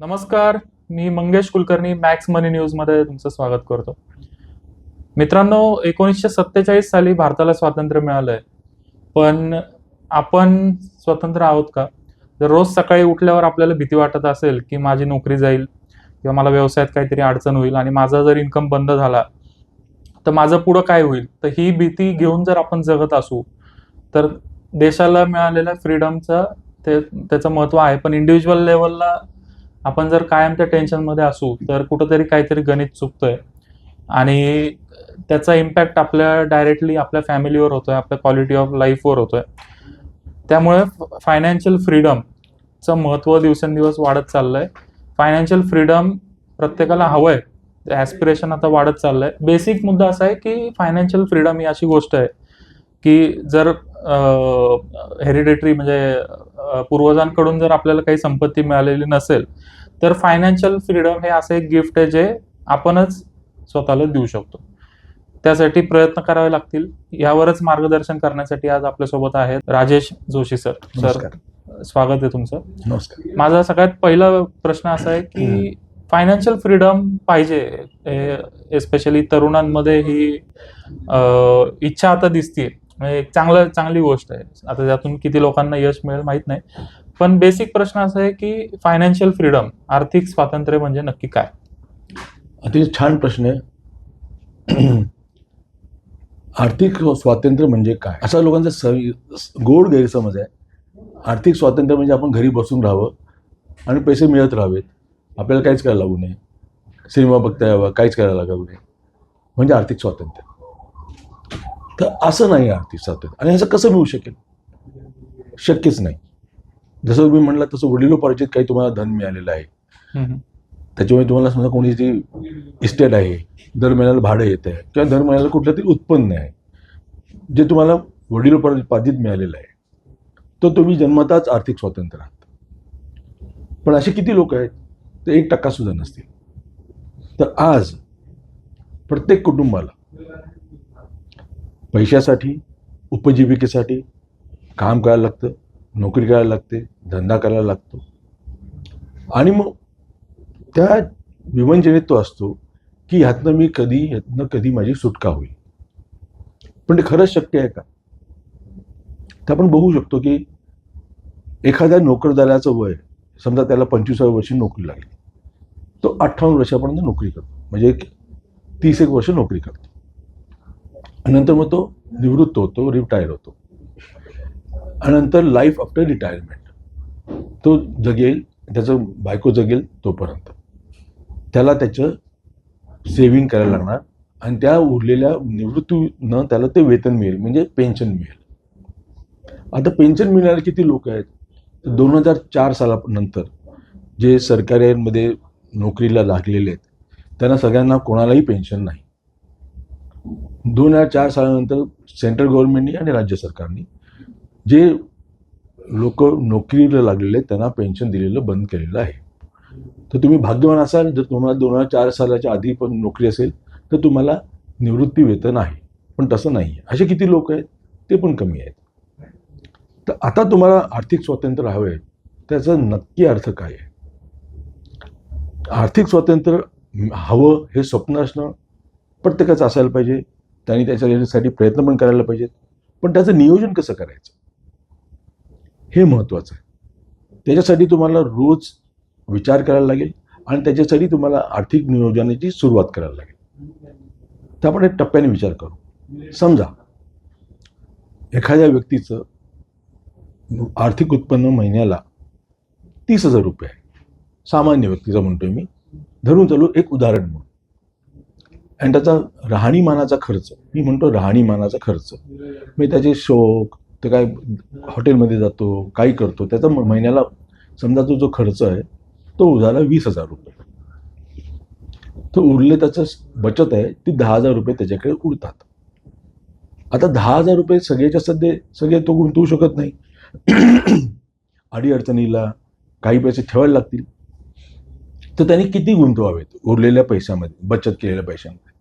नमस्कार मी मंगेश कुलकर्णी मॅक्स मनी न्यूजमध्ये तुमचं स्वागत करतो. मित्रांनो एकोणीसशे सत्तेचाळीस साली भारताला स्वातंत्र्य मिळालंय. पण आपण स्वतंत्र आहोत का? जर रोज सकाळी उठल्यावर आपल्याला भीती वाटत असेल की माझी नोकरी जाईल किंवा मला व्यवसायात काहीतरी अडचण होईल आणि माझा जर इन्कम बंद झाला तर माझं पुढं काय होईल? तर ही भीती घेऊन जर आपण जगत असू तर देशाला मिळालेल्या फ्रीडमचं ते त्याचं महत्त्व आहे. पण इंडिव्हिज्युअल लेवलला आपण जर कायम त्या टेन्शनमध्ये असू तर कुठंतरी काहीतरी गणित चुकतंय. आणि त्याचा इम्पॅक्ट आपल्या डायरेक्टली आपल्या फॅमिलीवर होतोय आपल्या क्वालिटी ऑफ लाईफवर होतोय. त्यामुळे फायनान्शियल फ्रीडमचं महत्त्व दिवसेंदिवस वाढत चाललंय. फायनान्शियल फ्रीडम प्रत्येकाला हवंय. ॲस्पिरेशन आता वाढत चाललंय. बेसिक मुद्दा असा आहे की फायनान्शियल फ्रीडम ही अशी गोष्ट आहे की जर हेरिडेटरी म्हणजे पूर्वजांकडून जर आपल्याला काही संपत्ती मिळालेली नसेल तर फायनान्शियल फ्रीडम हे असं एक गिफ्ट आहे जे आपणच स्वतःला देऊ शकतो. त्यासाठी प्रयत्न करावे लागतील. यावरच मार्गदर्शन करण्यासाठी आज आपल्यासोबत आहेत राजेश जोशी सर. सर स्वागत आहे तुमचं. नमस्कार. माझा सगळ्यात पहिला प्रश्न असा आहे की फायनान्शियल फ्रीडम पाहिजे एस्पेशली तरुणांमध्ये ही इच्छा आता दिसतीये. म्हणजे एक चांगलं चांगली गोष्ट आहे. आता त्यातून किती लोकांना यश मिळेल माहीत नाही. पण बेसिक प्रश्न असा आहे की फायनान्शियल फ्रीडम आर्थिक स्वातंत्र्य म्हणजे नक्की काय? अतिशय छान प्रश्न आहे. आर्थिक स्वातंत्र्य म्हणजे काय? असा लोकांचा सवी गोड गैरसमज आहे. आर्थिक स्वातंत्र्य म्हणजे आपण घरी बसून राहावं आणि पैसे मिळत राहावेत. आपल्याला काहीच करायला लागू नये. सिनेमा बघता यावा काहीच करायला लागू नये. म्हणजे आर्थिक स्वातंत्र्य. तर असं नाही आहे आर्थिक स्वातंत्र्य आणि असं कसं मिळू शकेल? शक्यच नाही. जसं तुम्ही म्हणला तसं वडिलोपार्जित काही तुम्हाला धन मिळालेलं आहे. त्याच्यामुळे तुम्हाला समजा कोणीची इस्टेट आहे दर महिन्याला भाडं येत आहे किंवा दर महिन्याला कुठलं तरी उत्पन्न आहे जे तुम्हाला वडिलोपार्जित मिळालेलं आहे तर तुम्ही जन्मताच आर्थिक स्वातंत्र्य आहात. पण असे किती लोक आहेत ते एक टक्का सुद्धा नसतील. तर आज प्रत्येक कुटुंबाला पैशासाठी उपजीविकेसाठी काम करायला लागतं नोकरी करायला लागते धंदा करायला लागतो. आणि मग त्या विवंचनेत तो असतो की ह्यातनं मी कधी ह्यातनं कधी माझी सुटका होईल. पण ते खरंच शक्य आहे का? तर आपण बघू शकतो की एखाद्या नोकरदाराचं वय समजा त्याला पंचवीसाव्या वर्षी नोकरी लागली तो अठ्ठावन्न वर्षापर्यंत नोकरी करतो. म्हणजे एक तीस एक वर्ष नोकरी करतो. नंतर मग तो निवृत्त होतो रिटायर होतो. आणि नंतर लाईफ आफ्टर रिटायरमेंट तो जगेल त्याचं बायको जगेल तोपर्यंत. त्याला त्याचं सेविंग करायला लागणार आणि त्या उरलेल्या निवृत्तीनं त्याला ते वेतन मिळेल म्हणजे पेन्शन मिळेल. आता पेन्शन मिळणारे किती लोक आहेत? दोन हजार चार सालानंतर जे सरकारीमध्ये नोकरीला लागलेले आहेत त्यांना सगळ्यांना कोणालाही पेन्शन नाही. दोन हजार चार सालानंतर सेंट्रल गव्हर्नमेंटनी आणि राज्य सरकारने जे लोक नोकरीला लागलेले त्यांना पेन्शन दिलेलं बंद केलेलं आहे. तर तुम्ही भाग्यवान असाल जर तुम्हाला दोन हजार चार सालाच्या आधी पण नोकरी असेल तर तुम्हाला निवृत्ती वेतन आहे. पण तसं नाही आहे. असे किती लोक आहेत? ते पण कमी आहेत. तर आता तुम्हाला आर्थिक स्वातंत्र्य हवं आहे. त्याचा नक्की अर्थ काय आहे? आर्थिक स्वातंत्र्य हवं हे स्वप्न असणं प्रत्येकाचं असायला पाहिजे. त्यांनी त्याच्यासाठी प्रयत्न पण करायला पाहिजेत. पण त्याचं नियोजन कसं करायचं? हे महत्त्वाचं आहे. त्याच्यासाठी तुम्हाला रोज विचार करायला लागेल आणि त्याच्यासाठी तुम्हाला आर्थिक नियोजनाची सुरुवात करायला लागेल. तर आपण एक टप्प्याने विचार करू. समजा एखाद्या व्यक्तीचं आर्थिक उत्पन्न महिन्याला तीस हजार रुपये आहे. सामान्य व्यक्तीचं म्हणतोय मी. धरून चालू एक उदाहरण म्हणून. आणि त्याचा राहणीमानाचा खर्च. मी म्हणतो राहणीमानाचा खर्च. मी त्याचे शोक ते काय हॉटेलमध्ये जातो काही करतो त्याचा महिन्याला समजा तो जो खर्च आहे तो झाला वीस हजार रुपये. तो उरले त्याचं बचत आहे ती दहा हजार रुपये त्याच्याकडे उरतात. आता दहा हजार रुपये सगळ्याच्या सध्या सगळे तो गुंतवू शकत नाही. अडी अडचणीला काही पैसे ठेवायला लागतील. तर त्यांनी किती गुंतवावेत? उरलेल्या पैशामध्ये बचत केलेल्या पैशामध्ये.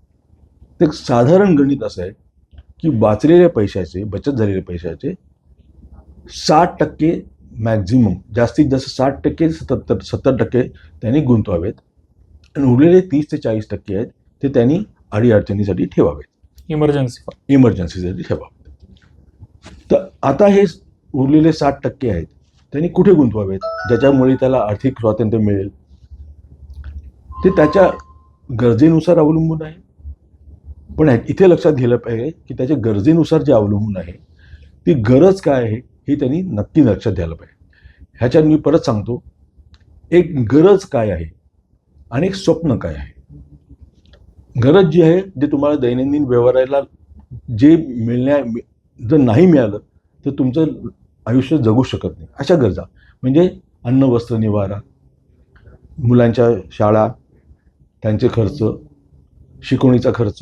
ते एक साधारण गणित असं आहे की वाचलेल्या पैशाचे बचत झालेल्या पैशाचे साठ टक्के मॅक्झिमम जास्तीत जास्त साठ टक्के सत्तर सत्तर टक्के त्यांनी गुंतवावेत. आणि उरलेले तीस ते चाळीस टक्के आहेत ते त्यांनी अडीअडचणीसाठी ठेवावेत. इमर्जन्सी इमर्जन्सीसाठी ठेवावेत. तर आता हे उरलेले साठ टक्के आहेत त्यांनी कुठे गुंतवावेत? ज्याच्यामुळे त्याला आर्थिक स्वातंत्र्य मिळेल? ते त्याच्या गरजेनुसार अवलंबून आहे. पण इथे लक्षात घ्यायला पाहिजे की त्याच्या गरजेनुसार जे अवलंबून आहे ती गरज काय आहे हे त्यांनी नक्की लक्षात द्यायला पाहिजे. ह्याच्यात मी परत सांगतो एक गरज काय आहे आणि एक स्वप्न काय आहे. गरज जी आहे जे तुम्हाला दैनंदिन व्यवहाराला जे मिळण्या जर नाही मिळालं तर तुमचं आयुष्य जगू शकत नाही. अशा गरजा. म्हणजे अन्न वस्त्र निवारा मुलांच्या शाळा त्यांचे खर्च शिकवणीचा खर्च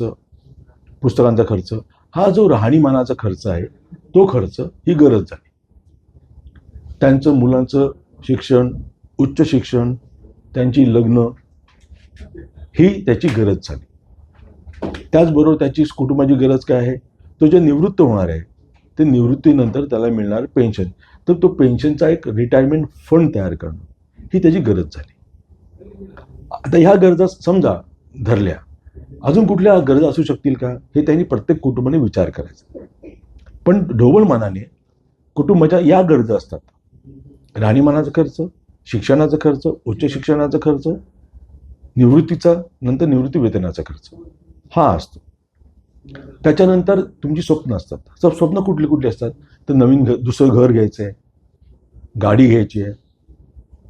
पुस्तकांचा खर्च हा जो राहणीमानाचा खर्च आहे तो खर्च ही गरज झाली. त्यांचं मुलांचं शिक्षण उच्च शिक्षण त्यांची लग्न ही त्याची गरज झाली. त्याचबरोबर त्याची कुटुंबाची गरज काय आहे? तो जे निवृत्त होणार आहे ते निवृत्तीनंतर त्याला मिळणार पेन्शन. तर तो पेन्शनचा एक रिटायरमेंट फंड तयार करणं ही त्याची गरज झाली. आता ह्या गरजा समजा धरल्या अजून कुठल्या गरजा असू शकतील का? हे त्यांनी प्रत्येक कुटुंबाने विचार करायचा. पण ढोबळ मनाने कुटुंबाच्या या गरजा असतात. राहणीमानाचा खर्च शिक्षणाचा खर्च उच्च शिक्षणाचा खर्च निवृत्तीचा नंतर निवृत्ती वेतनाचा खर्च. हा असतो. त्याच्यानंतर तुमची स्वप्न असतात. सब स्वप्न कुठली कुठली असतात? तर नवीन घर दुसरं घर घ्यायचं आहे गाडी घ्यायची आहे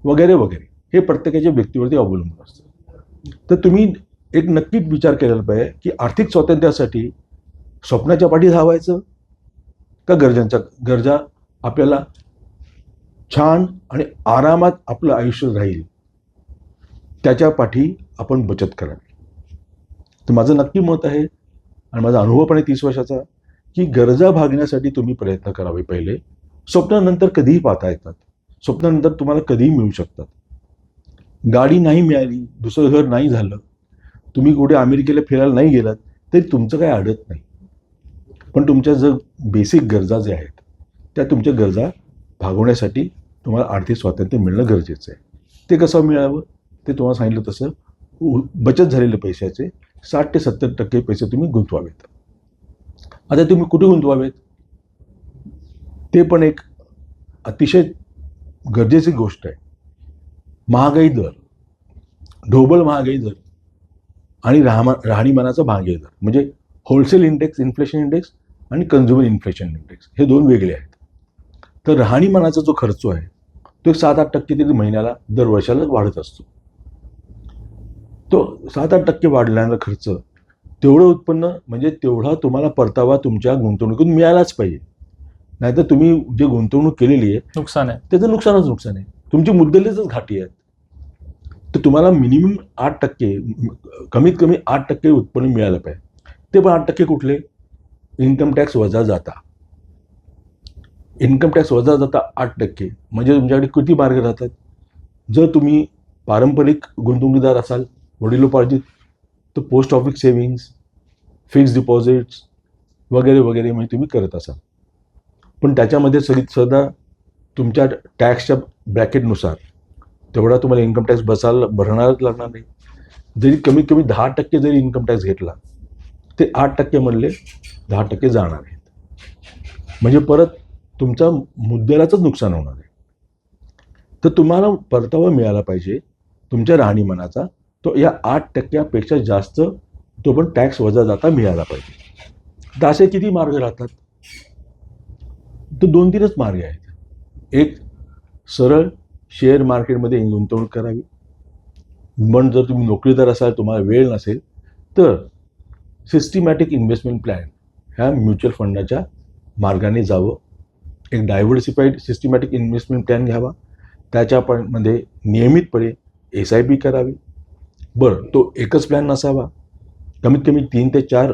वगैरे वगैरे. हे प्रत्येकाच्या व्यक्तीवरती अवलंबून असतं. तर तुम्ही एक नक्कीच विचार केलेला पाहिजे की आर्थिक स्वातंत्र्यासाठी स्वप्नाच्या पाठी धावायचं का गरजांच्या गरजा आपल्याला छान आणि आरामात आपलं आयुष्य राहील? त्याच्या पाठी आपण बचत करावी. तर माझं नक्की मत आहे आणि माझा अनुभव पण आहे तीस वर्षाचा की गरजा भागण्यासाठी तुम्ही प्रयत्न करावे पहिले. स्वप्नानंतर कधीही पाहता येतात. स्वप्नानंतर तुम्हाला कधीही मिळू शकतात. गाडी नाही मिळाली दुसरं घर नाही झालं तुम्ही कुठे अमेरिकेला फिरायला नाही गेलात तरी तुमचं काही अडत नाही. पण तुमच्या जर बेसिक गरजा ज्या आहेत त्या तुमच्या गरजा भागवण्यासाठी तुम्हाला आर्थिक स्वातंत्र्य मिळणं गरजेचं आहे. ते कसं मिळावं? ते तुम्हाला सांगितलं तसं बचत झालेले पैशाचे साठ ते सत्तर टक्के पैसे तुम्ही गुंतवावेत. आता तुम्ही कुठे गुंतवावेत? ते पण एक अतिशय गरजेची गोष्ट आहे. महागाई दर. ढोबळ महागाई दर. आणि राहमा राहणीमानाचा महागाई दर. म्हणजे होलसेल इंडेक्स इन्फ्लेशन इंडेक्स आणि कन्झ्युमर इन्फ्लेशन इंडेक्स हे दोन वेगळे आहेत. तर राहणीमानाचा जो खर्च आहे तो एक सात आठ टक्के तरी महिन्याला दर वर्षाला वाढत असतो. तो सात आठ टक्के वाढलेला खर्च तेवढं उत्पन्न म्हणजे तेवढा तुम्हाला परतावा तुमच्या गुंतवणुकीतून मिळालाच पाहिजे. नाहीतर तुम्ही जे गुंतवणूक केलेली आहे नुकसान आहे. त्याचं नुकसानच नुकसान आहे. तुमची मुद्दलेच घाटी आहेत. तर तुम्हाला मिनिमम आठ टक्के कमीत कमी आठ टक्के उत्पन्न मिळालं पाहिजे. ते पण आठ टक्के कुठले? इन्कम टॅक्स वजा जाता. इन्कम टॅक्स वजा जाता आठ टक्के. म्हणजे तुमच्याकडे किती मार्ग राहतात? जर तुम्ही पारंपरिक गुंतवणूकदार असाल वडिलोपार्जित तर post office savings fix deposits वगैरे वगैरे म्हणजे तुम्ही करत असाल. पण त्याच्यामध्ये सगळी सदा तुमच्या टॅक्सच्या ब्रॅकेटनुसार. तेवढा तुम्हाला इन्कम टॅक्स बसायला भरणारच लागणार नाही. जरी कमीत कमी दहा टक्के जरी इन्कम टॅक्स घेतला ते आठ टक्के म्हणले दहा टक्के जाणार आहेत. म्हणजे परत तुमचा मुद्द्यालाच नुकसान होणार आहे. तर तुम्हाला परतावा मिळाला पाहिजे तुमच्या राहणीमानाचा तो या आठ टक्क्यापेक्षा जास्त तो पण टॅक्स वजा जाता मिळाला पाहिजे. तर असे किती मार्ग राहतात? तर दोन तीनच मार्ग आहेत. एक सरळ शेअर मार्केटमध्ये गुंतवणूक करावी. पण जर तुम्ही नोकरीदार असाल तुम्हाला वेळ नसेल तर सिस्टिमॅटिक इन्व्हेस्टमेंट प्लॅन ह्या म्युच्युअल फंडाच्या मार्गाने जावं. एक डायव्हर्सिफाईड सिस्टिमॅटिक इन्व्हेस्टमेंट प्लॅन घ्यावा. त्याच्या पण मध्ये नियमितपणे एस आय पी करावी. बरं तो एकच प्लॅन नसावा. कमीत कमी तीन ते चार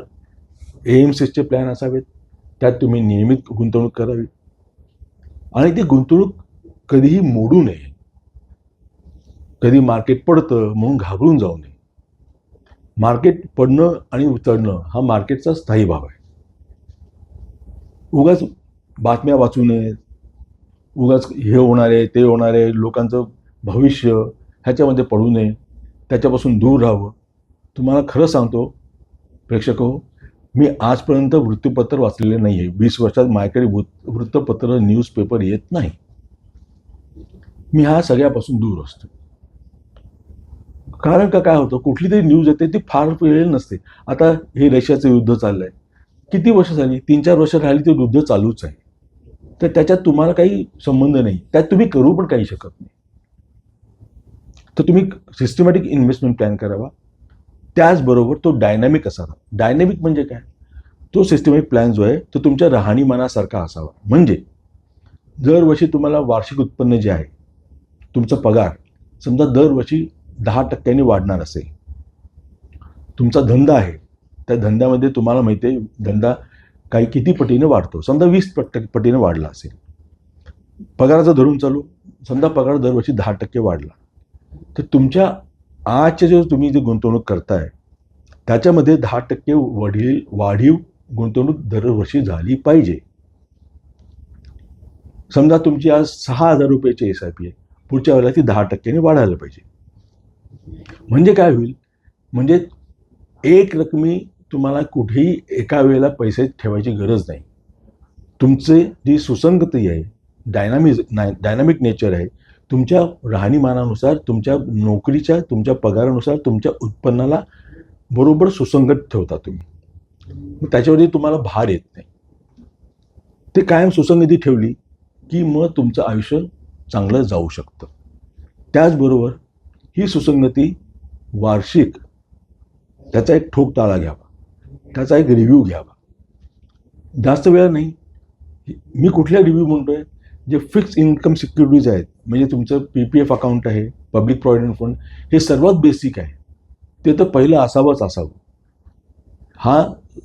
ए एम सीचे प्लॅन असावेत. त्यात तुम्ही नियमित गुंतवणूक करावी. आणि ती गुंतवणूक कधीही मोडू नये. कधी मार्केट पडतं म्हणून घाबरून जाऊ नये. मार्केट पडणं आणि उतरणं हा मार्केटचा स्थायी भाव आहे. उगाच बातम्या वाचू नयेत. उगाच हे होणार आहे ते होणार आहे लोकांचं भविष्य ह्याच्यामध्ये पडू नये. त्याच्यापासून दूर राहावं. तुम्हाला खरं सांगतो प्रेक्षक हो मी आजपर्यंत वृत्तपत्र वाचलेले नाही आहे वीस वर्षात माझ्याकडे वृत्त वृत्तपत्र न्यूजपेपर येत नाही. मी ह्या सगळ्यापासून दूर असतो. कारण का काय होतं? कुठली तरी न्यूज येते ती फार वेळ नसते. आता हे रशियाचं युद्ध चाललंय. किती वर्ष झाली? तीन चार वर्ष राहिली ते युद्ध चालूच आहे. तर त्याच्यात तुम्हाला काही संबंध नाही. त्यात तुम्ही करू पण काही शकत नाही. तर तुम्ही सिस्टमॅटिक इन्व्हेस्टमेंट प्लॅन करावा. त्याचबरोबर तो डायनॅमिक असावा. डायनॅमिक म्हणजे काय? तो सिस्टमॅटिक प्लॅन जो आहे तो तुमच्या राहणीमानासारखा असावा. म्हणजे दरवर्षी तुम्हाला वार्षिक उत्पन्न जे आहे तुमचा पगार समजा दरवर्षी दहा टक्क्यांनी वाढणार असेल. तुमचा धंदा आहे त्या धंद्यामध्ये तुम्हाला माहिती आहे धंदा काही किती पटीने वाढतो. समजा वीस पट पटीने वाढला असेल. पगाराचं धरून चालू. समजा पगार दरवर्षी दहा टक्के वाढला. तर तुमच्या आजच्या जो तुम्ही जे गुंतवणूक करताय त्याच्यामध्ये दहा टक्के वडील वाढीव गुंतवणूक दरवर्षी झाली पाहिजे. समजा तुमची आज सहा हजार रुपयाची एस आय पी आहे. पुढच्या वेळेला ती दहा टक्क्याने वाढायला पाहिजे. म्हणजे काय होईल? म्हणजे एक रकमी तुम्हाला कुठेही एका वेळेला पैसे ठेवायची गरज नाही. तुमचे जी सुसंगती आहे डायनामिक डायनामिक नेचर आहे तुमच्या राहणीमानानुसार तुमच्या नोकरीच्या तुमच्या पगारानुसार तुमच्या उत्पन्नाला बरोबर सुसंगत ठेवता तुम्ही. त्याच्यावरती तुम्हाला भार येत नाही. ते कायम सुसंगती ठेवली की मग तुमचं आयुष्य चांगलं जाऊ शकतं. त्याचबरोबर ही सुसंगती वार्षिक त्याचा एक ठोक ताळा घ्यावा. त्याचा एक रिव्ह्यू घ्यावा. जास्त वेळा नाही. मी कुठल्या रिव्ह्यू म्हणतो आहे जे फिक्स इन्कम सिक्युरिटीज आहेत म्हणजे तुमचं पी पी एफ अकाउंट आहे पब्लिक प्रॉव्हिडंट फंड हे सर्वात बेसिक आहे. ते तर पहिलं असावंच असावं. हा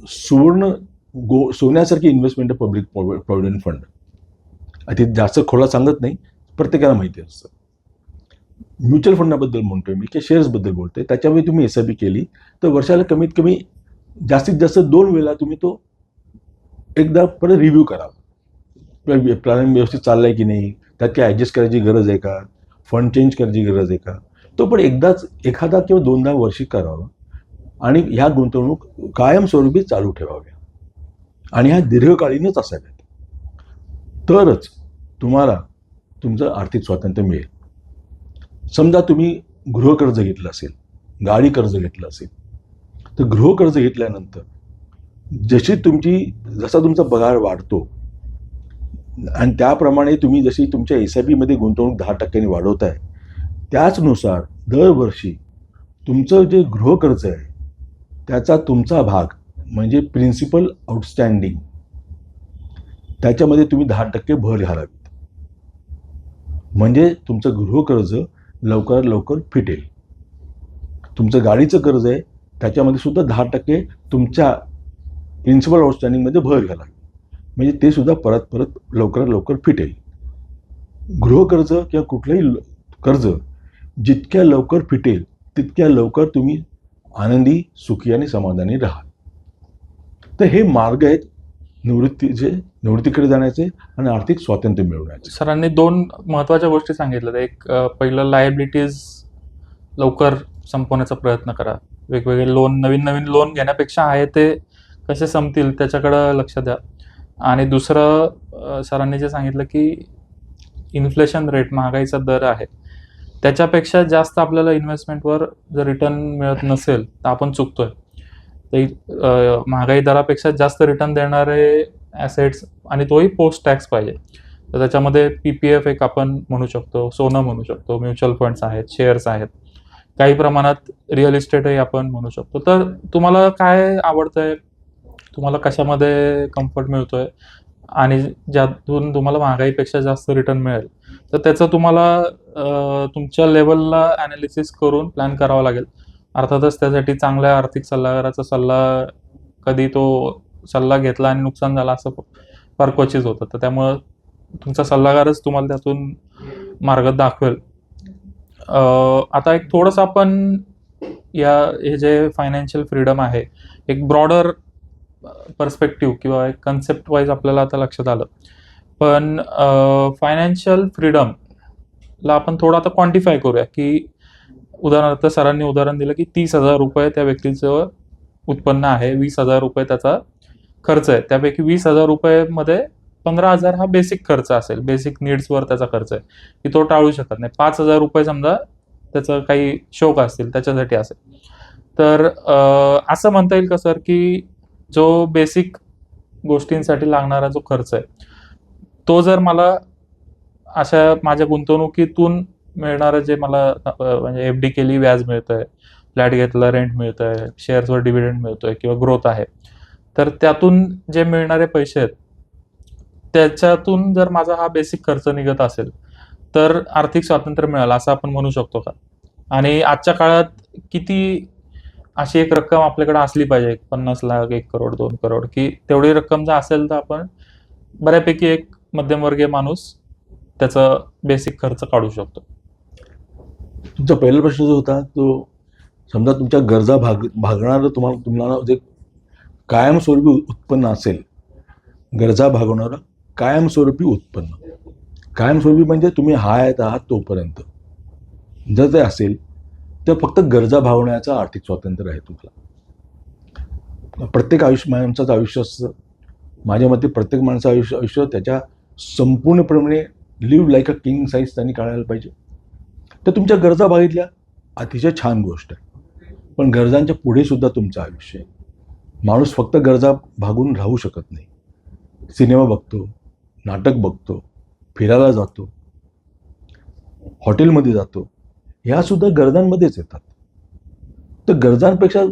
सुवर्ण गो सोन्यासारखी इन्व्हेस्टमेंट आहे पब्लिक प्रॉव्हिडंट फंड ते जास्त खोला सांगत नाही. प्रत्येकाला माहिती असतं. म्युच्युअल फंडाबद्दल म्हणतोय मी किंवा शेअर्सबद्दल बोलतोय त्याच्यामुळे तुम्ही एस आय पी केली तर वर्षाला कमीत कमी जास्तीत जास्त दोन वेळा तुम्ही तो एकदा परत रिव्ह्यू करावा. प्लॅनिंग व्यवस्थित चाललाय की नाही त्यात काय ॲडजस्ट करायची गरज आहे का? फंड चेंज करायची गरज आहे का? तो पण एकदाच एखादा किंवा दोनदा वर्षी करावा. आणि ह्या गुंतवणूक कायमस्वरूपी चालू ठेवाव्या आणि ह्या दीर्घकालीनच असाव्यात तरच तुम्हाला तुमचं आर्थिक स्वातंत्र्य मिळेल. समजा तुम्ही गृहकर्ज घेतलं असेल गाडी कर्ज घेतलं असेल तर गृहकर्ज घेतल्यानंतर जशी तुमची जसा तुमचा पगार वाढतो आणि त्याप्रमाणे तुम्ही जशी तुमच्या एस आय पीमध्ये गुंतवणूक दहा टक्क्यांनी वाढवताय त्याचनुसार दरवर्षी तुमचं जे गृहकर्ज आहे त्याचा तुमचा भाग म्हणजे प्रिन्सिपल आउटस्टँडिंग त्याच्यामध्ये तुम्ही दहा टक्के भर घालावी. म्हणजे तुमचं गृहकर्ज लवकर लवकर फिटेल. तुमचं गाडीचं कर्ज आहे त्याच्यामध्ये सुद्धा दहा टक्के तुमच्या प्रिन्सिपल आउटस्टँडिंगमध्ये भर घाला. म्हणजे ते सुद्धा परत परत लवकरात लवकर फिटेल. गृहकर्ज किंवा कुठलंही ल- कर्ज जितक्या लवकर फिटेल तितक्या लवकर तुम्ही आनंदी सुखी आणि समाधानी राहाल. तर हे मार्ग आहेत निवृत्तीचे निवृत्तीकडे जाण्याचे आणि आर्थिक स्वातंत्र्य मिळवण्याचे. सरांनी दोन महत्त्वाच्या गोष्टी सांगितल्या एक पहिलं लायबिलिटीज लवकर संपवण्याचा प्रयत्न करा. वेगवेगळे लोन नवीन नवीन लोन घेण्यापेक्षा आहे ते कसे संपतील त्याच्याकडं लक्ष द्या. आणि दुसरं सरांनी जे सांगितलं की इन्फ्लेशन रेट महागाईचा दर आहे. त्याच्यापेक्षा जास्त आपल्याला इन्व्हेस्टमेंटवर जर रिटर्न मिळत नसेल तर आपण चुकतोय. महागाई दरापेक्षा जास्त रिटर्न देणारे ॲसेट्स आणि तोही पोस्ट टॅक्स पाहिजे. तर त्याच्यामध्ये पी पी एफ एक आपण म्हणू शकतो सोनं म्हणू शकतो म्युच्युअल फंड्स आहेत शेअर्स आहेत. काही प्रमाणात रिअल इस्टेटही आपण म्हणू शकतो. तर तुम्हाला काय आवडतंय? तुम्हाला कशामध्ये कम्फर्ट मिळतोय? आणि ज्यातून तुम्हाला महागाईपेक्षा जास्त रिटर्न मिळेल. तर त्याचं तुम्हाला तुमच्या लेवलला ॲनालिसिस करून प्लॅन करावा लागेल. अर्थातच त्यासाठी चांगल्या आर्थिक सल्लागाराचा सल्ला कधी तो सल्ला घेतला आणि नुकसान झालं असं फार क्वचित होतं. तर त्यामुळं तुमचा सल्लागारच तुम्हाला त्यातून मार्ग दाखवेल. आता एक थोडंसं आपण या हे जे फायनान्शियल फ्रीडम आहे एक ब्रॉडर पर्स्पेक्टिव्ह किंवा एक कन्सेप्ट वाईज आपल्याला आता लक्षात आलं. पण फायनान्शियल फ्रीडमला आपण थोडं आता क्वांटिफाय करूया की उदाहरणार्थ सरांनी उदाहरण दिलं की तीस हजार रुपये त्या व्यक्तीचं उत्पन्न आहे वीस हजार रुपये त्याचा खर्च आहे. त्यापैकी वीस हजार रुपयेमध्ये पंधरा हजार हा बेसिक खर्च असेल. बेसिक नीड्सवर त्याचा खर्च आहे. की तो टाळू शकत नाही. पाच हजार रुपये समजा त्याचं काही शौक असतील त्याच्यासाठी असेल. तर असं म्हणता येईल का सर की जो बेसिक गोष्टींसाठी लागणारा जो खर्च आहे तो जर मला अशा माझ्या गुंतवणुकीतून मिळणारं जे मला म्हणजे एफ डी केली व्याज मिळतंय फ्लॅट घेतला रेंट मिळतंय शेअर्सवर डिव्हिडंड मिळतोय किंवा ग्रोथ आहे. तर त्यातून जे मिळणारे पैसे आहेत त्याच्यातून जर माझा हा बेसिक खर्च निघत असेल तर आर्थिक स्वातंत्र्य मिळालं असं आपण म्हणू शकतो का? आणि आजच्या काळात किती अशी एक रक्कम आपल्याकडे असली पाहिजे एक पन्नास लाख एक करोड दोन करोड की तेवढी रक्कम जर असेल तर आपण बऱ्यापैकी एक मध्यमवर्गीय माणूस त्याचा बेसिक खर्च काढू शकतो. तुमचा पहिला प्रश्न जो होता तो समजा तुमच्या गरजा भाग भागणारं तुम्हाला तुम्हाला जे कायमस्वरूपी उत्पन्न असेल गरजा भागवणारं कायमस्वरूपी उत्पन्न. कायमस्वरूपी म्हणजे तुम्ही हायत आहात तोपर्यंत. जर ते असेल तर फक्त गरजा भागवण्याचं आर्थिक स्वातंत्र्य आहे तुम्हाला प्रत्येक आयुष्य माणसाचं आयुष्य असतं. माझ्या मते प्रत्येक माणसाचं आयुष्य आयुष्य त्याच्या संपूर्णपणे live like a king size त्यांनी काढायला पाहिजे. तर तुमच्या गरजा बघितल्या? अतिशय छान गोष्ट आहे. पण गरजांच्या पुढे सुद्धा तुमचं आयुष्य आहे. माणूस फक्त गरजा भागून राहू शकत नाही. सिनेमा बघतो नाटक बघतो फिरायला जातो हॉटेलमध्ये जातो ह्या सुद्धा गरजांमध्येच येतात. तर गरजांपेक्षा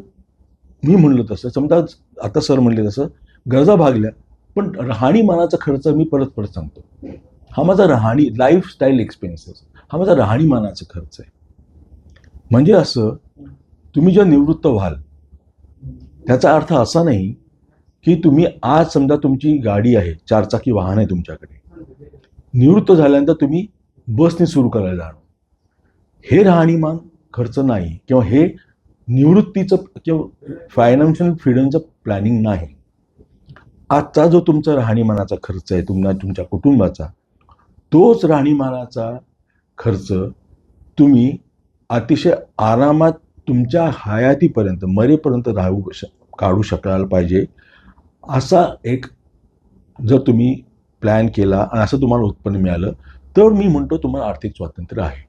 मी म्हणलं तसं समजा आता सर म्हणले तसं गरजा भागल्या पण राहणीमानाचा खर्च मी परत परत सांगतो. हा माझा राहणी लाईफस्टाईल एक्सपेन्सेस हा माझा राहणीमानाचा खर्च आहे. म्हणजे असं तुम्ही जेव्हा निवृत्त व्हाल त्याचा अर्थ असा नाही की तुम्ही आज समजा तुमची गाडी आहे चारचाकी वाहन आहे तुमच्याकडे. निवृत्त झाल्यानंतर तुम्ही बसने सुरू करायला जाणं हे राहणीमान खर्च नाही किंवा हे निवृत्तीचं किंवा फायनान्शियल फ्रीडमचं प्लॅनिंग नाही. आजचा जो तुमचा राहणीमानाचा खर्च आहे तुम्हाला तुमच्या कुटुंबाचा तोच राहणीमानाचा खर्च तुम्ही अतिशय आरामात तुमच्या हयातीपर्यंत मरेपर्यंत राहू श काढू शकायला पाहिजे. असा एक जर तुम्ही प्लॅन केला आणि असं तुम्हाला उत्पन्न मिळालं तर मी म्हणतो तुम्हाला आर्थिक स्वातंत्र्य आहे.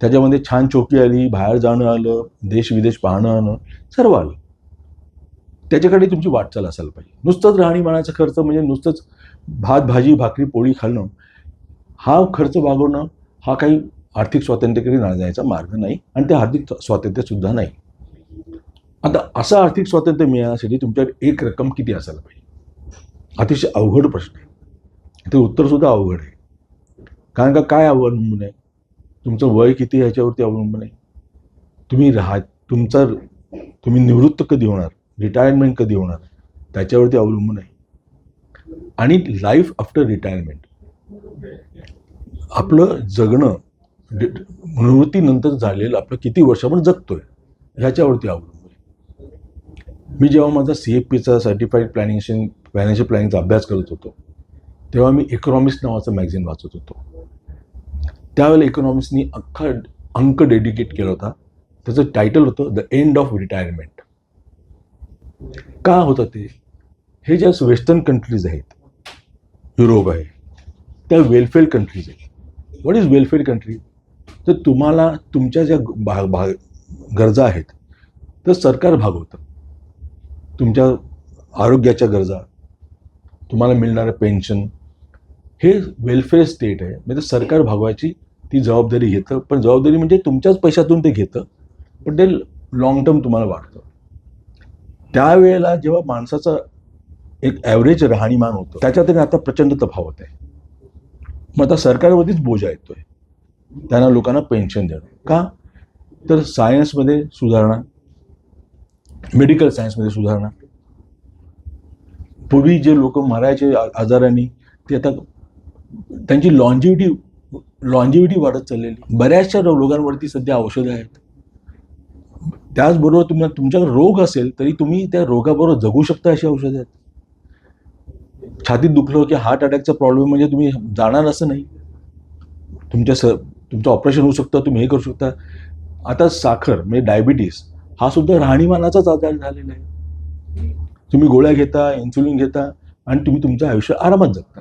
त्याच्यामध्ये छान चोकी आली बाहेर जाणं आलं देश विदेश पाहणं आलं सर्व आलं. त्याच्याकडे तुमची वाटचाल असायला पाहिजे. नुसतंच राहणीमानाचा खर्च म्हणजे नुसतंच भात भाजी भाकरी पोळी खाणं हा खर्च भागवणं हा काही आर्थिक स्वातंत्र्याकडे जाण्याचा मार्ग नाही आणि ते आर्थिक स्वातंत्र्यसुद्धा नाही. आता असं आर्थिक स्वातंत्र्य मिळण्यासाठी तुमच्याकडे एक रक्कम किती असायला पाहिजे? अतिशय अवघड प्रश्न आहे. ते उत्तरसुद्धा अवघड आहे. कारण का काय अवलंबून आहे? तुमचं वय किती ह्याच्यावरती अवलंबून आहे? तुम्ही राहा तुमचा तुम्ही निवृत्त कधी होणार? रिटायरमेंट कधी होणार? त्याच्यावरती अवलंबून आहे. आणि लाईफ आफ्टर रिटायरमेंट आपलं जगणं निवृत्तीनंतर झालेलं आपलं किती वर्ष आपण जगतोय ह्याच्यावरती अवलंबून आहे. मी जेव्हा माझा सी एफ पीचा सर्टिफाईड प्लॅनिंग फायनान्शियल प्लॅनिंगचा अभ्यास करत होतो तेव्हा मी इकॉनॉमिक्स नावाचं मॅगझिन वाचत होतो. त्यावेळेला इकॉनॉमिक्सनी अख्खा अंक डेडिकेट केला होता. त्याचं टायटल होतं द एंड ऑफ रिटायरमेंट का होतं ते? हे ज्या वेस्टर्न कंट्रीज आहेत युरोप आहे त्या वेलफेअर कंट्रीज आहेत. व्हॉट इज वेलफेअर कंट्री तर तुम्हाला तुमच्या ज्या भाग भाग गरजा आहेत तर सरकार भागवतं. तुमच्या आरोग्याच्या गरजा तुम्हाला मिळणारं पेन्शन हे वेलफेअर स्टेट आहे. म्हणजे सरकार भागवायची ती जबाबदारी घेतं. पण जबाबदारी म्हणजे तुमच्याच पैशातून ते घेतं पण ते लॉंग टर्म तुम्हाला वाटतं त्यावेळेला जेव्हा माणसाचं एक ॲव्हरेज राहणीमान होतं त्याच्यात आणि आता प्रचंड तफावत आहे. मग आता सरकारवरतीच बोजा येतोय. त्यांना लोकांना पेन्शन देणं. का? तर सायन्समध्ये सुधारणा. मेडिकल सायन्समध्ये सुधारणा. पूर्वी जे लोक मरायचे आजारांनी ते आता त्यांची लॉन्जिव्हिटी लॉन्जिव्हिटी वाढत चाललेली. बऱ्याचशा रोगांवरती सध्या औषधं आहेत. त्याचबरोबर तुम्हाला तुमच्याकडे रोग असेल तरी तुम्ही त्या रोगाबरोबर जगू शकता अशी औषधं आहेत. छातीत दुखलं की हार्ट अटॅकचा प्रॉब्लेम म्हणजे तुम्ही जाणार असं नाही. तुमच्या स तुमचं ऑपरेशन होऊ शकतं तुम्ही हे करू शकता. आता साखर म्हणजे डायबिटीस हा सुद्धा राहणीमानाचाच आजार झालेला आहे. तुम्ही गोळ्या घेता इन्सुलिन घेता आणि तुम्ही तुमचं आयुष्य आरामात जगता.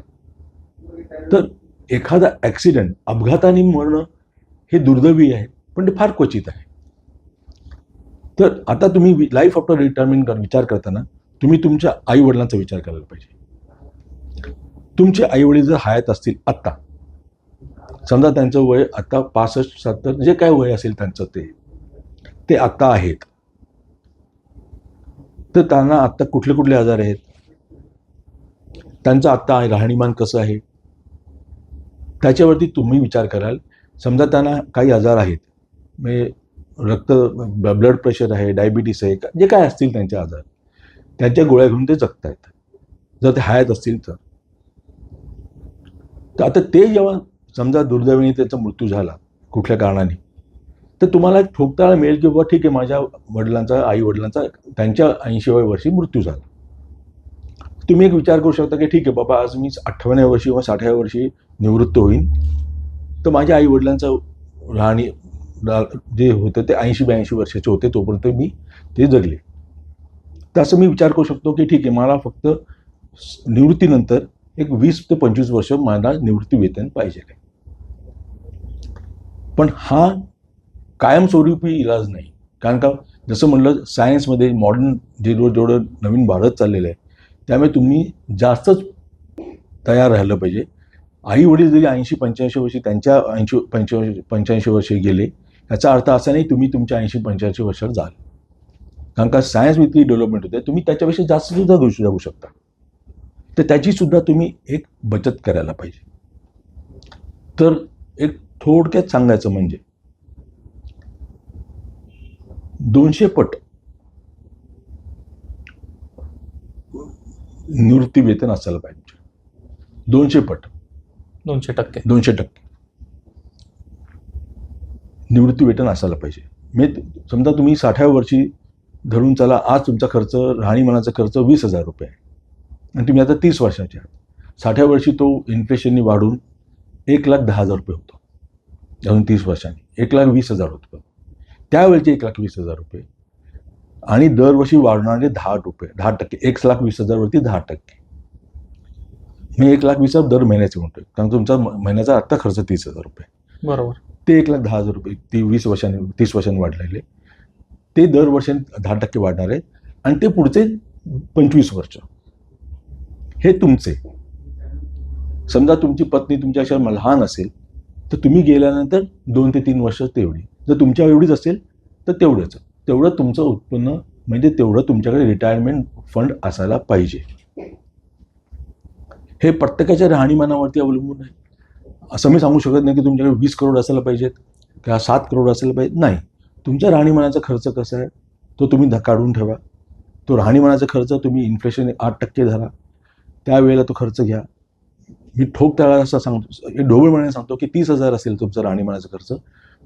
तर एखादा ॲक्सिडेंट अपघाताने मरणं हे दुर्दैवी आहे पण ते फार क्वचित आहे. तर आता तुम्ही लाईफ आफ्टर रिटायरमेंट कर विचार करताना तुम्ही तुमच्या आई वडिलांचा विचार करायला पाहिजे. तुमचे आईवडील जर हयात असतील आत्ता समजा त्यांचं वय आता पासष्ट सत्तर जे काय वय असेल त्यांचं ते ते आत्ता आहेत. तर त्यांना आत्ता कुठले कुठले आजार आहेत? त्यांचं आत्ता राहणीमान कसं आहे? त्याच्यावरती तुम्ही विचार कराल. समजा त्यांना काही आजार आहेत म्हणजे रक्त ब्लड प्रेशर आहे डायबिटीस आहे जे काय असतील त्यांचे आजार त्यांच्या गोळ्या घेऊन ते जगत आहेत जर ते हयात असतील तर. तर आता ते जेव्हा समजा दुर्दैवाने त्याचा मृत्यू झाला कुठल्या कारणाने तर तुम्हाला एक ठोकताळा मिळेल की बाबा ठीक आहे माझ्या वडिलांचा आई वडिलांचा त्यांच्या ऐंशीव्या वर्षी मृत्यू झाला. तुम्ही एक विचार करू शकता की ठीक आहे बाबा आज मी अठ्ठावन्या वर्षी किंवा साठाव्या वर्षी निवृत्त होईन. तर माझ्या आई वडिलांचं राहणी जे होतं ते ऐंशी ब्याऐंशी वर्षाचे होते तोपर्यंत मी ते जगले. तर असं मी विचार करू शकतो की ठीक आहे मला फक्त निवृत्तीनंतर एक वीस ते पंचवीस वर्ष मला निवृत्ती वेतन पाहिजे पण हा कायमस्वरूपी इलाज नाही. कारण का? जसं म्हणलं सायन्समध्ये मॉडर्न जे जेवढं नवीन भारत चाललेलं आहे त्यामुळे तुम्ही जास्तच तयार राहिलं पाहिजे. आई वडील जरी ऐंशी पंच्याऐंशी वर्षी त्यांच्या ऐंशी पंच्याऐंशी पंच्याऐंशी वर्षी गेले याचा अर्थ असा नाही तुम्ही तुमच्या ऐंशी पंच्याऐंशी वर्षात जाल. कारण का? सायन्स इतकी डेव्हलपमेंट होते. तुम्ही त्याच्यापेक्षा जास्त सुद्धा गोष्टी जगू शकता. तर त्याची सुद्धा तुम्ही एक बचत करायला पाहिजे. तर एक थोडक्यात सांगायचं म्हणजे दोनशे पट निवृत्ती वेतन असायला पाहिजे. दोनशे पट. दोनशे टक्के. दोनशे टक्के. निवृत्ती वेतन असायला पाहिजे. मी समजा तुम्ही साठव्या वर्षी धरून चला आज तुमचा खर्च राहणीमानाचा खर्च वीस हजार रुपये आहे. आणि तुम्ही आता तीस वर्षाचे आहात. साठव्या वर्षी तो इन्फ्लेशननी वाढून एक लाख दहा हजार रुपये होतो. अजून तीस वर्षांनी. एक लाख वीस हजार होतो. त्यावेळचे एक लाख वीस हजार रुपये. आणि दरवर्षी वाढणारे दहा रुपये दहा टक्के. एक लाख वीस हजारवरती दहा टक्के. मी एक लाख वीस हजार दर महिन्याचे म्हणतोय. कारण तुमचा म- महिन्याचा आत्ता खर्च तीस हजार रुपये. बरोबर. ते एक लाख दहा हजार रुपये ती वीस वर्षांनी तीस वर्षांनी वाढलेले. ते दर वर्षांनी दहा टक्के वाढणार. आहेत आणि ते पुढचे पंचवीस वर्ष. हे तुमचे. समजा तुमची पत्नी तुमच्यापेक्षा लहान असेल तर तुम्ही गेल्यानंतर दोन ते तीन वर्ष तेवढी. जर तुमच्या एवढीच असेल तर तेवढंच. तेवढं तुमचं उत्पन्न म्हणजे तेवढं तुमच्याकडे रिटायरमेंट फंड असायला पाहिजे. हे प्रत्येकाच्या राहणीमानावरती अवलंबून आहे. असं मी सांगू शकत नाही की तुमच्याकडे वीस करोड असायला पाहिजेत किंवा सात करोड असायला पाहिजे नाही. तुमच्या राहणीमानाचा खर्च कसा आहे तो तुम्ही ध- काढून ठेवा. तो राहणीमानाचा खर्च तुम्ही इन्फ्लेशन आठ टक्के धरा. त्यावेळेला तो खर्च घ्या. मी ठोक त्याला असं सांगतो ढोबळ ढोबळपणे सांगतो की तीस हजार असेल तुमचा राहणीमानाचा खर्च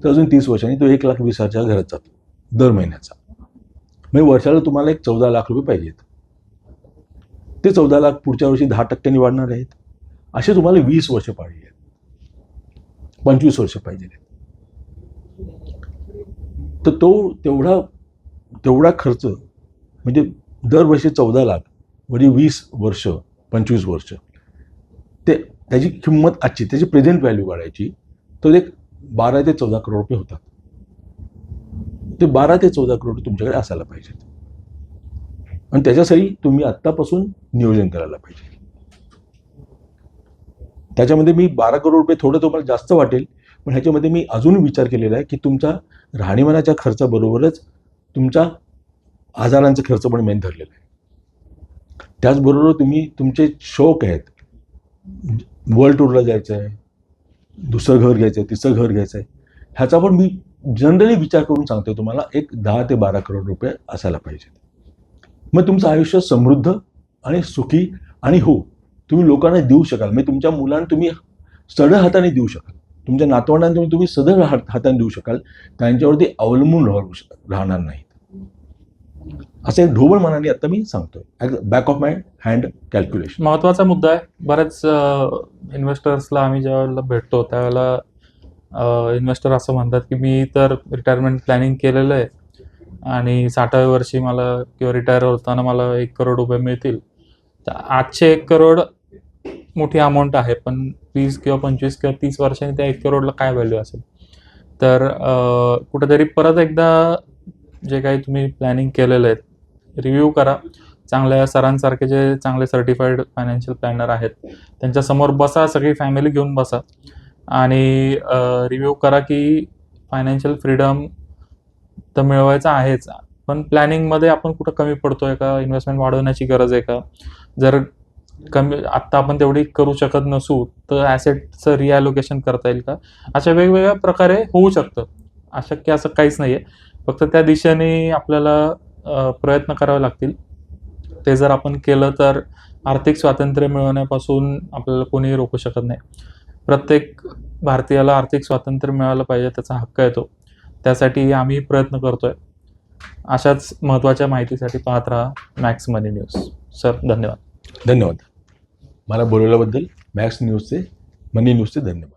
तर अजून तीस वर्षांनी तो एक लाख वीस हजारच्या घरात जातो दर महिन्याचा. म्हणजे वर्षाला तुम्हाला एक चौदा लाख रुपये पाहिजेत. ते चौदा लाख पुढच्या वर्षी दहा टक्क्यांनी वाढणार आहेत. असे तुम्हाला वीस वर्ष पाहिजे पंचवीस वर्ष पाहिजे तर तो तेवढा तेवढा खर्च म्हणजे दरवर्षी चौदा लाख म्हणजे वीस वर्ष पंचवीस वर्ष. ते त्याची किंमत आजची त्याची प्रेझेंट व्हॅल्यू काढायची तर एक बारा ते चौदा करोड रुपये होतात. ते बारा ते चौदा करोड तुमच्याकडे असायला पाहिजेत. आणि त्याच्यासाठी तुम्ही आत्तापासून नियोजन करायला पाहिजे. त्याच्यामध्ये मी बारा करोड रुपये थोडं तुम्हाला जास्त वाटेल पण ह्याच्यामध्ये मी अजून विचार केलेला आहे की तुमचा राहणीमानाच्या खर्चाबरोबरच तुमच्या आजारांचा खर्च पण मेन धरलेला आहे. त्याचबरोबर तुम्ही तुमचे शौक आहेत. वर्ल्ड टूरला जायचं आहे दुसरं घर घ्यायचं आहे तिसरं घर घ्यायचं आहे ह्याचा पण मी जनरली विचार करून सांगतो तुम्हाला एक दहा ते बारा करोड रुपये असायला पाहिजेत. मग तुमचं आयुष्य समृद्ध आणि सुखी आणि हो तुम्ही लोकांना देऊ शकाल. म्हणजे तुमच्या मुलांना तुम्ही सढळ हाताने देऊ शकाल. तुमच्या नातवंडांना तुम्ही तुम्ही सदळ हात हाताने देऊ शकाल. त्यांच्यावरती अवलंबून राहू शक- राहणार नाही. असं एक ढोबळ मनाने आता मी सांगतोय. Back of my hand calculation महत्त्वाचा मुद्दा आहे. बऱ्याच इन्व्हेस्टर्सला आम्ही ज्यावेळेला भेटतो त्यावेळेला इन्व्हेस्टर असं म्हणतात की मी तर रिटायरमेंट प्लॅनिंग केलेलं आहे आणि साठाव्या वर्षी मला किंवा रिटायर होताना मला एक करोड रुपये मिळतील. तर आजचे एक करोड मोठी अमाऊंट आहे पण वीस किंवा पंचवीस किंवा तीस वर्षांनी त्या एक करोडला काय व्हॅल्यू असेल? तर कुठेतरी परत एकदा जे काही तुम्ही प्लॅनिंग केलेलं आहे रिव्ह्यू करा. चांगल्या सरांसारखे जे चांगले सर्टिफाईड फायनान्शियल प्लॅनर आहेत त्यांच्यासमोर बसा सगळी फॅमिली घेऊन बसा. आणि रिव्ह्यू करा की फायनान्शियल फ्रीडम तर मिळवायचं आहेच. पण प्लॅनिंगमध्ये आपण कुठं कमी पडतोय का? इन्व्हेस्टमेंट वाढवण्याची गरज आहे का? जर कमी आत्ता आपण तेवढी करू शकत नसू तर ॲसेटचं रिॲलोकेशन करता येईल का? अशा वेगवेगळ्या प्रकारे होऊ शकतं. अशक्य असं काहीच नाही आहे फक्त त्या दिशेने आपल्याला प्रयत्न करावे लागतील. ते जर आपण केलं तर आर्थिक स्वातंत्र्य मिळवण्यापासून आपल्याला कोणीही रोखू शकत नाही. प्रत्येक भारतीयाला आर्थिक स्वातंत्र्य मिळालं पाहिजे त्याचा हक्क येतो त्यासाठी आम्ही प्रयत्न करतोय. अशाच महत्त्वाच्या माहितीसाठी पाहत राहा मॅक्स मनी न्यूज. सर धन्यवाद. धन्यवाद. मला बोलवल्याबद्दल मॅक्स न्यूजचे मनी न्यूजचे धन्यवाद.